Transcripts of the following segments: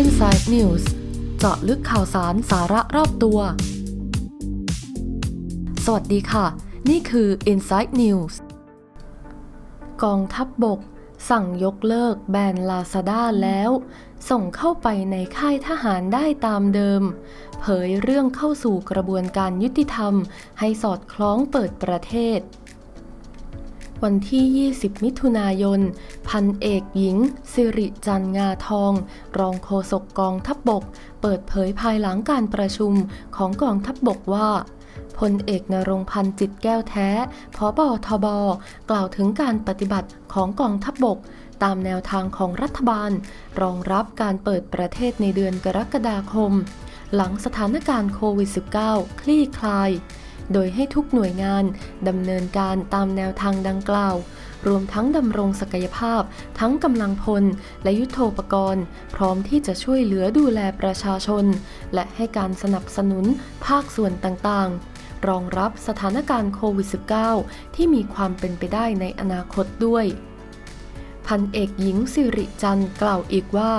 Inside News เจาะลึกข่าวสารสาระรอบตัว สวัสดีค่ะ นี่คือ Inside News กองทัพบบก สั่งยกเลิกแบนลาซาด้าแล้ว ส่งเข้าไปในค่ายทหารได้ตามเดิม เผยเรื่องเข้าสู่กระบวนการยุติธรรม ให้สอดคล้องเปิดประเทศ วันที่ 20 มิถุนายน พันเอกหญิง สิริจันงาทอง รองโฆษกกองทัพบบก เปิดเผยภายหลังการประชุมของกองทัพบบกว่าพลเอกนรงพันธ์จิตแก้วแท้ พบทบ กล่าวถึงการปฏิบัติของกองทัพบบก ตามแนวทางของรัฐบาล รองรับการเปิดประเทศในเดือนกรกฎาคม หลังสถานการณ์โควิด -19 คลี่คลาย โดยให้ทุกหน่วยงานดำเนินการตามแนวทางดังกล่าว รวมทั้งดำรงศักยภาพ ทั้งกำลังพล และยุทโธปกรณ์ พร้อมที่จะช่วยเหลือดูแลประชาชน และให้การสนับสนุนภาคส่วนต่างๆ รองรับสถานการณ์โควิด -19 ที่มีความเป็นไปได้ในอนาคตด้วย พันเอกหญิงสิริจันทร์กล่าวอีกว่า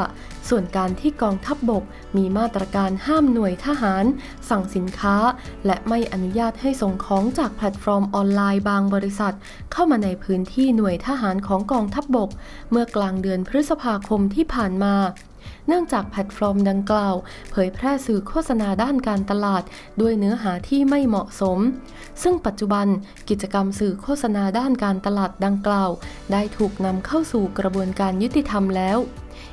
ส่วนการที่กองทัพบบกมีมาตรการห้ามหน่วยทหาร สั่งสินค้า และไม่อนุญาตให้ส่งของจากแพลตฟอร์มออนไลน์บางบริษัท เข้ามาในพื้นที่หน่วยทหารของกองทัพบบก เมื่อกลางเดือนพฤษภาคมที่ผ่านมา เนื่องจากแพลตฟอร์มดังกล่าว เผยแพร่สื่อโฆษณาด้านการตลาด ด้วยเนื้อหาที่ไม่เหมาะสม ซึ่งปัจจุบันกิจกรรมสื่อโฆษณาด้านการตลาดดังกล่าว ได้ถูกนำเข้าสู่กระบวนการยุติธรรมแล้ว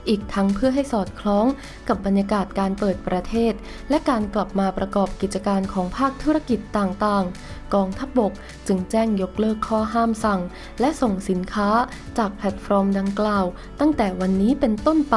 อีกทั้งเพื่อให้สอดคล้องกับบรรยากาศการเปิดประเทศ และการกลับมาประกอบกิจการของภาคธุรกิจต่างๆกองทัพบบกจึงแจ้งยกเลิกข้อห้ามสั่ง และส่งสินค้าจากแพลตฟอร์มดังกล่าว ตั้งแต่วันนี้เป็นต้นไป